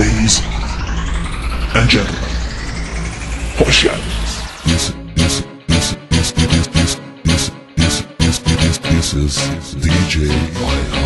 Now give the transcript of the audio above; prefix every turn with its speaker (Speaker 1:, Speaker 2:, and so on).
Speaker 1: Ladies and gentlemen, hoş geldiniz.
Speaker 2: This, this, this, this, this, this, this, this, this, this, this is DJ Maya.